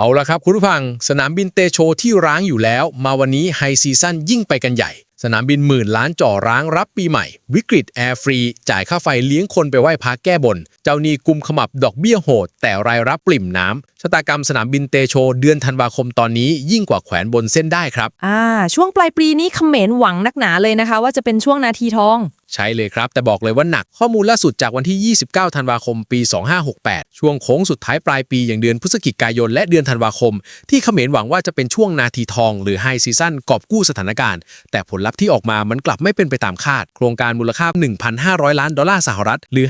เอาละครับคุณผู้ฟัง สนามบินเตโชที่ร้างอยู่แล้ว มาวันนี้ไฮซีซั่นยิ่งไปกันใหญ่ สนามบินหมื่นล้านจ่อร้างรับปีใหม่ วิกฤตแอร์ฟรี จ่ายค่าไฟเลี้ยงคนไปไหว้พักแก้บน เจ้าหนี้กุมขมับดอกเบี้ยโหด แต่รายรับปริ่มน้ำชะตากรรมสนามบินเตโช เดือนธันวาคมตอนนี้ยิ่งกว่าแขวนบนเส้นได้ครับ อ่า ช่วงปลายปีนี้เขมรหวังนักหนาเลยนะคะ ว่าจะเป็นช่วงนาทีทองใช่เลยครับ แต่บอกเลยว่าหนักข้อมูลล่าสุดจากวันที่ 29 ธันวาคม ปี 2568 ช่วงโค้งสุดท้ายปลายปีอย่างเดือนพฤศจิกายนและเดือนธันวาคม ที่เขมรหวังว่าจะเป็นช่วงนาทีทอง หรือไฮซีซั่นกอบกู้สถานการณ์ แต่ผลลัพธ์ที่ออกมามันกลับไม่เป็นไปตามคาด โครงการมูลค่า 1,500 ล้านดอลลาร์สหรัฐหรือ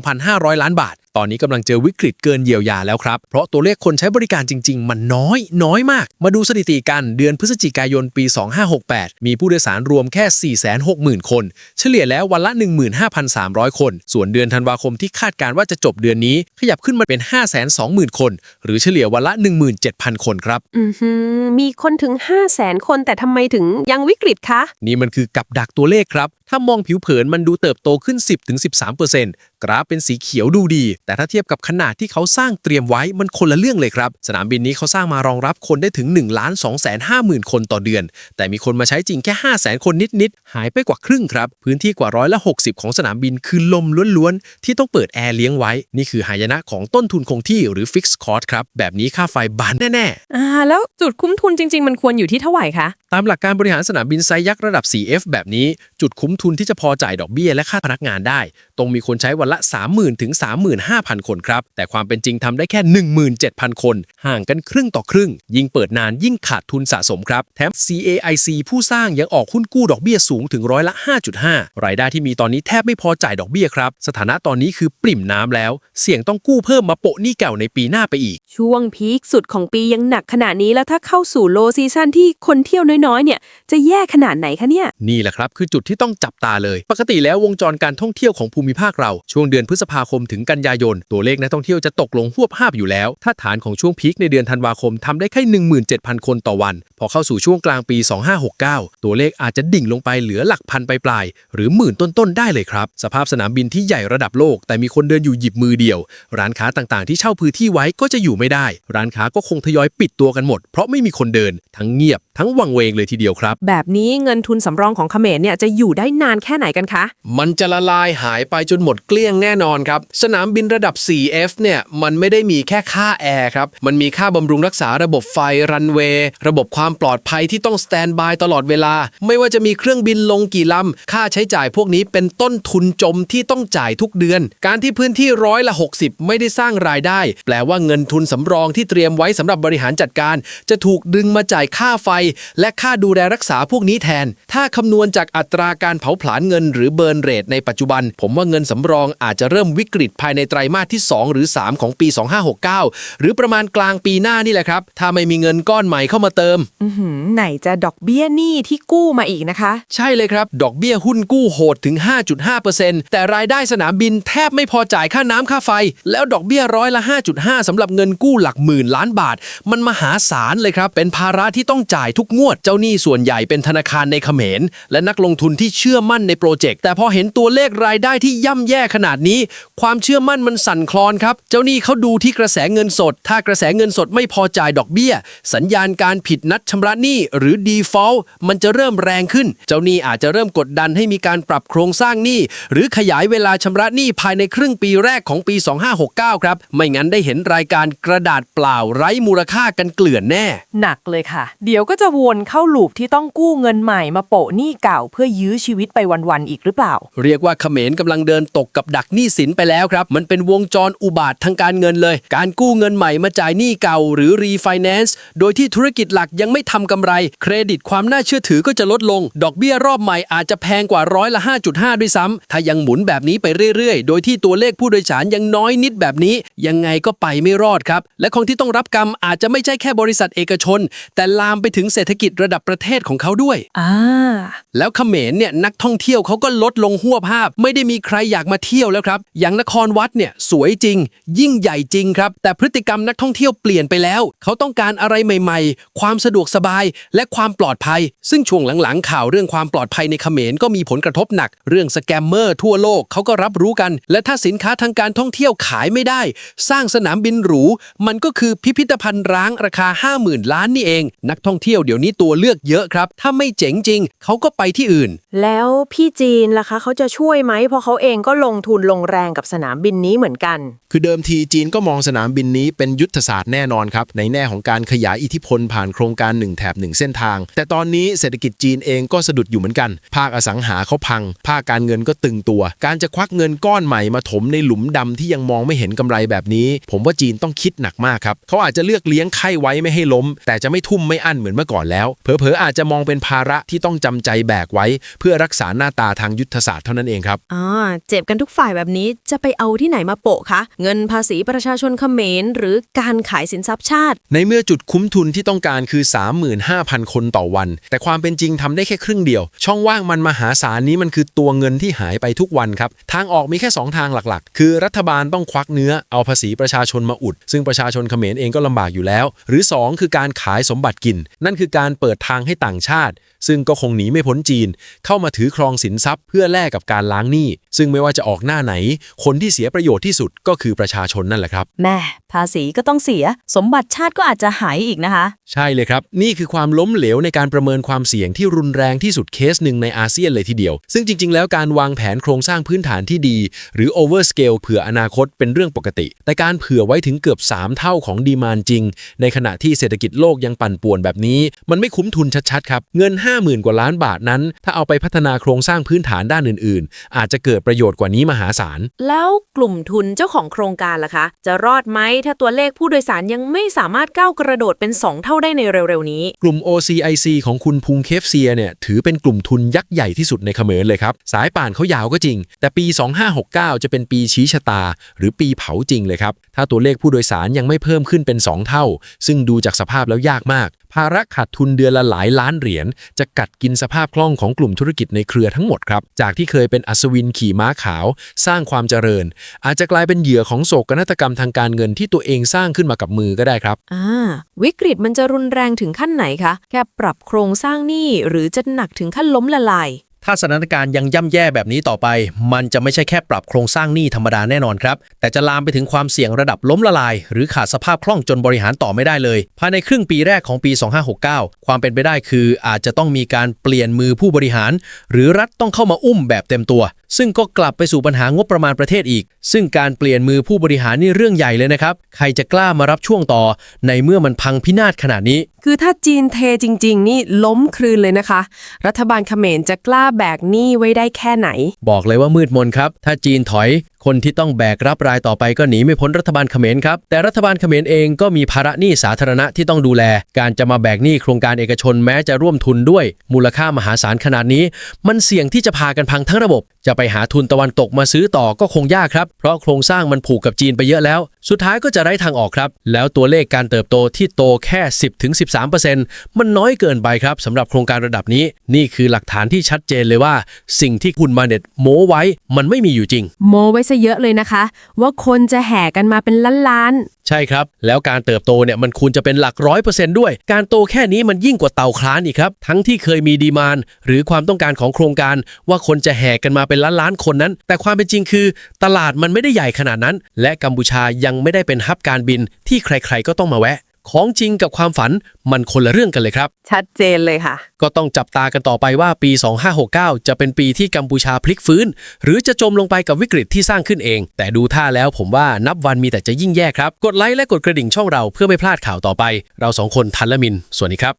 52,500 ล้านบาท ตอนนี้กำลังเจอวิกฤตเกินเยียวยาแล้วครับ เพราะตัวเลขคนใช้บริการจริง ๆ มันน้อย น้อยมาก มาดูสถิติกันเดือนพฤศจิกายนปี 2568 มีผู้โดยสารรวมแค่ 460,000 คน เฉลี่ยแล้ววันละ 15,300 คน ส่วนเดือนธันวาคมที่คาดการณ์ว่าจะจบเดือนนี้ ขยับขึ้นมาเป็น 520,000 คน หรือเฉลี่ยวันละ 17,000 คนครับอือหือมีคนถึง 5 0 0แสนคนแต่ทำไมถึงยังวิกฤตคะ นี่มันคือกับดักตัวเลขครับ ถ้ามองผิวเผินมันดูเติบโตขึ้น 10-13%กราฟเป็นสีเขียวดูดี แต่ถ้าเทียบกับขนาดที่เขาสร้างเตรียมไว้มันคนละเรื่องเลยครับ สนามบินนี้เขาสร้างมารองรับคนได้ถึง1ล้าน2 5 0 0 0 0 คนต่อเดือน แต่มีคนมาใช้จริงแค่ 5 0 0 0 0 0 คนนิด ๆ หายไปกว่าครึ่งครับ พื้นที่กว่าร้อยละ60 ของสนามบินคือลมล้วน ๆ ที่ต้องเปิดแอร์เลี้ยงไว้ นี่คือหายนะของต้นทุนคงที่หรือ Fixed Cost ครับ แบบนี้ค่าไฟบานแน่ ๆ อ่า แล้วจุดคุ้มทุนจริง ๆ มันควรอยู่ที่เท่าไหร่คะ ตามหลักการบริหารสนามบินไซยักษ์ระดับ 4F แบบนี้ จุดคุ้มทุนที่จะพอจ่ายดอกเบี้ยและค่าพนักงานได้ต้องมีคนใช้วันละ 30,000 ถึง 35,000 คนครับ แต่ความเป็นจริงทำได้แค่ 17,000 คน ห่างกันครึ่งต่อครึ่ง ยิ่งเปิดนานยิ่งขาดทุนสะสมครับ แถม CAIC ผู้สร้างยังออกหุ้นกู้ดอกเบี้ยสูงถึงร้อยละ 5.5 รายได้ที่มีตอนนี้แทบไม่พอจ่ายดอกเบี้ยครับ สถานะตอนนี้คือปริ่มน้ำแล้ว เสี่ยงต้องกู้เพิ่มมาโปะหนี้เก่าในปีหน้าไปอีก ช่วงพีคสุดของปียังหนักขนาดนี้แล้วถ้าเข้าสู่โลซีซั่นที่คนเที่ยวน้อยๆเนี่ยจะแย่ขนาดไหนคะเนี่ย นี่แหละครับ คือจุดที่ต้องจับตาเลย ปกติแล้ววงจรการท่องเที่ยวของภูมิภาคเรา ช่วงเดือนพฤษภาคมถึงกันยายน ตัวเลขนักท่องเที่ยวจะตกลงหวบภาพอยู่แล้ว ถ้าฐานของช่วงพีคในเดือนธันวาคมทำได้แค่ 17,000 คนต่อวัน พอเข้าสู่ช่วงกลางปี 2569 ตัวเลขอาจจะดิ่งลงไปเหลือหลักพันปลายๆหรือหมื่นต้นๆได้เลยครับ สภาพสนามบินที่ใหญ่ระดับโลก แต่มีคนเดินอยู่หยิบมือเดียว ร้านค้าต่างๆ ที่เช่าพื้นที่ไว้ก็จะอยู่ไม่ได้ ร้านค้าก็คงทยอยปิดตัวกันหมด เพราะไม่มีคนเดิน ทั้งเงียบ ทั้งวังเวงเลยทีเดียวครับ แบบนี้เงินทุนสำรองของเขมรเนี่ยจะอยู่ได้นานแค่ไหนกันคะ มันจะละลายหายไปจนหมดเกลี้ยงแน่นอนครับ สนามบินระดับ 4F เนี่ยมันไม่ได้มีแค่ค่าแอร์ครับ มันมีค่าบำรุงรักษาระบบไฟรันเวย์ระบบความปลอดภัยที่ต้องสแตนบายตลอดเวลา ไม่ว่าจะมีเครื่องบินลงกี่ลำ ค่าใช้จ่ายพวกนี้เป็นต้นทุนจมที่ต้องจ่ายทุกเดือน การที่พื้นที่ร้อยละ 60 ไม่ได้สร้างรายได้ แปลว่าเงินทุนสำรองที่เตรียมไว้สำหรับบริหารจัดการ จะถูกดึงมาจ่ายค่าไฟและค่าดูแลรักษาพวกนี้แทน ถ้าคำนวณจากอัตราการเผาผลาญเงินหรือเบิร์นเรทในปัจจุบัน ผมว่าเงินสำรองอาจจะเริ่มวิกฤตภายในไตรมาสที่ 2 หรือ 3 ของปี 2569 หรือประมาณกลางปีหน้านี่แหละครับ ถ้าไม่มีเงินก้อนใหม่เข้ามาเติมอือหือไหนจะดอกเบี้ยหนี้ที่กู้มาอีกนะคะ ใช่เลยครับ ดอกเบี้ยหุ้นกู้โหดถึง 5.5%แต่รายได้สนามบินแทบไม่พอจ่ายค่าน้ำค่าไฟ แล้วดอกเบี้ยร้อยละ 5.5สำหรับเงินกู้หลักหมื่นล้านบาท มันมหาศาลเลยครับเป็นภาระที่ต้องจ่ายทุกงวดเจ้าหนี้ส่วนใหญ่เป็นธนาคารในเขมร และนักลงทุนที่เชื่อมั่นในโปรเจกต์ แต่พอเห็นตัวเลขรายได้ที่ย่ำแย่ขนาดนี้ ความเชื่อมั่นมันสั่นคลอนครับ เจ้าหนี้เขาดูที่กระแสเงินสด ถ้ากระแสเงินสดไม่พอจ่ายดอกเบี้ย สัญญาณการผิดนัดชำระหนี้หรือ default มันจะเริ่มแรงขึ้น เจ้าหนี้อาจจะเริ่มกดดันให้มีการปรับโครงสร้างหนี้ หรือขยายเวลาชำระหนี้ภายในครึ่งปีแรกของปี 2569 ครับ ไม่งั้นได้เห็นรายการกระดาษเปล่าไร้มูลค่ากันเกลื่อนแน่ หนักเลยค่ะ เดี๋ยวก็จะวนเข้าาลูปที่ต้องกู้เงินใหม่มาโปะหนี้เก่า เพื่อยื้อชีวิตไปวันๆอีกหรือเปล่า เรียกว่าเขมรกำลังเดินตกกับดักหนี้สินไปแล้วครับ มันเป็นวงจรอุบาททางการเงินเลย การกู้เงินใหม่มาจ่ายหนี้เก่า หรือรีไฟแนนซ์โดยที่ธุรกิจหลักยังไม่ทำกำไร เครดิตความน่าเชื่อถือก็จะลดลง ดอกเบี้ยรอบใหม่อาจจะแพงกว่าร้อยละ 5.5 ด้วยซ้ำถ้ายังหมุนแบบนี้ไปเรื่อยๆ โดยที่ตัวเลขผู้โดยสารยังน้อยนิดแบบนี้ ยังไงก็ไปไม่รอดครับ และคนที่ต้องรับกรรมอาจจะไม่ใช่แค่บริษัทเอกชน แต่ลามไปถึงเศรษฐกิจระดับประเทศของเขาด้วย อ่า แล้วเขมรเนี่ยนักท่องเที่ยวเขาก็ลดลงหัวภาพ ไม่ได้มีใครอยากมาเที่ยวแล้วครับ อย่างนครวัดเนี่ยสวยจริง ยิ่งใหญ่จริงครับ แต่พฤติกรรมนักท่องเที่ยวเปลี่ยนไปแล้ว เขาต้องการอะไรใหม่ ๆ ความสะดวกสบายและความปลอดภัย ซึ่งช่วงหลังๆ ข่าวเรื่องความปลอดภัยในเขมรก็มีผลกระทบหนัก เรื่องสแกมเมอร์ทั่วโลกเขาก็รับรู้กัน และถ้าสินค้าทางการท่องเที่ยวขายไม่ได้ สร้างสนามบินหรู มันก็คือพิพิธภัณฑ์ร้างราคา 50,000 ล้านนี่เอง นักท่องเที่ยวเดี๋ยวนี้ตัวเลือกเยอะครับ ถ้าไม่เจ๋งจริง เขาก็ไปที่อื่น แล้วพี่จีนล่ะคะ เขาจะช่วยไหมเพราะเขาเองก็ลงทุนลงแรงกับสนามบินนี้เหมือนกัน คือเดิมทีจีนก็มองสนามบินนี้เป็นยุทธศาสตร์แน่นอนครับ ในแง่ของการขยายอิทธิพลผ่านโครงการหนึ่งแถบหนึ่งเส้นทาง แต่ตอนนี้เศรษฐกิจจีนเองก็สะดุดอยู่เหมือนกัน ภาคอสังหาเขาพัง ภาคการเงินก็ตึงตัว การจะควักเงินก้อนใหม่มาถมในหลุมดำที่ยังมองไม่เห็นกำไรแบบนี้ ผมว่าจีนต้องคิดหนักมากครับเขาอาจจะเลือกเลี้ยงไข้ไว้ไม่ให้ล้ม แต่จะไม่ทุ่มไม่อั้นเหมือนเมื่อก่อนแล้วเผลอๆอาจจะมองเป็นภาระที่ต้องจำใจแบกไว้ เพื่อรักษาหน้าตาทางยุทธศาสตร์เท่านั้นเองครับ อ่าเจ็บกันทุกฝ่ายแบบนี้จะไปเอาที่ไหนมาโปะคะ เงินภาษีประชาชนเขมร หรือการขายสินทรัพย์ชาติ ในเมื่อจุดคุ้มทุนที่ต้องการคือ 35,000 คนต่อวัน แต่ความเป็นจริงทำได้แค่ครึ่งเดียว ช่องว่างมันมหาศาลนี้มันคือตัวเงินที่หายไปทุกวันครับ ทางออกมีแค่ 2 ทางหลักๆ คือรัฐบาลต้องควักเนื้อเอาภาษีประชาชนมาอุด ซึ่งประชาชนเขมรเองก็ลำบากอยู่แล้ว หรือ 2 คือการขายสมบัติกิน นั่นคือการเปิดทางให้ต่างชาติ ซึ่งก็คงหนีไม่พ้นจีน เข้ามาถือครองสินทรัพย์เพื่อแลกกับการล้างหนี้ ซึ่งไม่ว่าจะออกหน้าไหน คนที่เสียประโยชน์ที่สุดก็คือประชาชนนั่นแหละครับ แม่ภาษีก็ต้องเสีย สมบัติชาติก็อาจจะหายอีกนะคะ ใช่เลยครับ นี่คือความล้มเหลวในการประเมินความเสี่ยงที่รุนแรงที่สุดเคสหนึ่งในอาเซียนเลยทีเดียว ซึ่งจริง ๆ แล้วการวางแผนโครงสร้างพื้นฐานที่ดี หรือ overscale เผื่ออนาคตเป็นเรื่องปกติ แต่การเผื่อไว้ถึงเกือบ 3 เท่าของดีมานจริง ในขณะที่เศรษฐกิจโลกยังปั่นป่วนแบบนี้ มันไม่คุ้มทุนชัดๆครับเงิน 50,000 กว่าล้านบาทนั้น ถ้าเอาไปพัฒนาโครงสร้างพื้นฐานด้านอื่น ๆ อาจจะเกิดประโยชน์กว่านี้มหาศาล แล้วกลุ่มทุนเจ้าของโครงการล่ะคะ จะรอดไหมถ้าตัวเลขผู้โดยสารยังไม่สามารถก้าวกระโดดเป็น 2 เท่าได้ในเร็วๆนี้ กลุ่ม OCIC ของคุณพุงเคฟเซียเนี่ยถือเป็นกลุ่มทุนยักษ์ใหญ่ที่สุดในเขมรเลยครับสายป่านเขายาวก็จริง แต่ปี 2569 จะเป็นปีชี้ชะตา หรือปีเผาจริงเลยครับถ้าตัวเลขผู้โดยสารยังไม่เพิ่มขึ้นเป็น 2 เท่า ซึ่งดูจากสภาพแล้วยากมาก ภาระขาดทุนเดือนละหลายล้านเหรียญจะกัดกินสภาพคล่องของกลุ่มธุรกิจในเครือทั้งหมดครับ จากที่เคยเป็นอัศวินขี่ม้าขาว สร้างความเจริญ อาจจะกลายเป็นเหยื่อของโศกนาฏกรรมทางการเงินที่ตัวเองสร้างขึ้นมากับมือก็ได้ครับอ่าวิกฤตมันจะรุนแรงถึงขั้นไหนคะ แค่ปรับโครงสร้างหนี้หรือจะหนักถึงขั้นล้มละลาย ถ้าสถานการณ์ยังย่ำแย่แบบนี้ต่อไป มันจะไม่ใช่แค่ปรับโครงสร้างหนี้ธรรมดาแน่นอนครับ แต่จะลามไปถึงความเสี่ยงระดับล้มละลาย หรือขาดสภาพคล่องจนบริหารต่อไม่ได้เลย ภายในครึ่งปีแรกของปี 2569 ความเป็นไปได้คืออาจจะต้องมีการเปลี่ยนมือผู้บริหาร หรือรัฐต้องเข้ามาอุ้มแบบเต็มตัว ซึ่งก็กลับไปสู่ปัญหางบประมาณประเทศอีก ซึ่งการเปลี่ยนมือผู้บริหารนี่เรื่องใหญ่เลยนะครับ ใครจะกล้ามารับช่วงต่อ ในเมื่อมันพังพินาศขนาดนี้ คือถ้าจีนเทจริง ๆ นี่ล้มคลืนเลยนะคะ รัฐบาลเขมรจะกล้าแบกหนี้ไว้ได้แค่ไหน บอกเลยว่ามืดมนครับ ถ้าจีนถอยคนที่ต้องแบกรับรายต่อไปก็หนีไม่พ้นรัฐบาลเขมรครับ แต่รัฐบาลเขมรเองก็มีภาระหนี้สาธารณะที่ต้องดูแล การจะมาแบกหนี้โครงการเอกชนแม้จะร่วมทุนด้วย มูลค่ามหาศาลขนาดนี้ มันเสี่ยงที่จะพากันพังทั้งระบบ จะไปหาทุนตะวันตกมาซื้อต่อก็คงยากครับ เพราะโครงสร้างมันผูกกับจีนไปเยอะแล้ว สุดท้ายก็จะไร้ทางออกครับ แล้วตัวเลขการเติบโตที่โตแค่ 10-13%มันน้อยเกินไปครับสำหรับโครงการระดับนี้ นี่คือหลักฐานที่ชัดเจนเลยว่า สิ่งที่คุณมาเน็ตโม้ไว้มันไม่มีอยู่จริงโมไว้ซะเยอะเลยนะคะ ว่าคนจะแห่กันมาเป็นล้านใช่ครับ แล้วการเติบโตเนี่ยมันควรจะเป็นหลักร้อยเปอร์เซนต์ด้วย การโตแค่นี้มันยิ่งกว่าเต่าคลานอีกครับ ทั้งที่เคยมีดีมานหรือความต้องการของโครงการ ว่าคนจะแห่กันมาเป็นล้านล้านๆคนนั้น แต่ความเป็นจริงคือ ตลาดมันไม่ได้ใหญ่ขนาดนั้น และกัมพูชายังไม่ได้เป็นฮับการบินที่ใครๆก็ต้องมาแวะ ของจริงกับความฝันมันคนละเรื่องกันเลยครับๆชัดเจนเลยค่ะ ก็ต้องจับตากันต่อไปว่าปี 2569 จะเป็นปีที่กัมพูชาพลิกฟื้น หรือจะจมลงไปกับวิกฤตที่สร้างขึ้นเอง แต่ดูท่าแล้วผมว่านับวันมีแต่จะยิ่งแย่ครับ กดไลค์และกดกระดิ่งช่องเราเพื่อไม่พลาดข่าวต่อไป เราสองคนทันละมิน สวัสดีครับ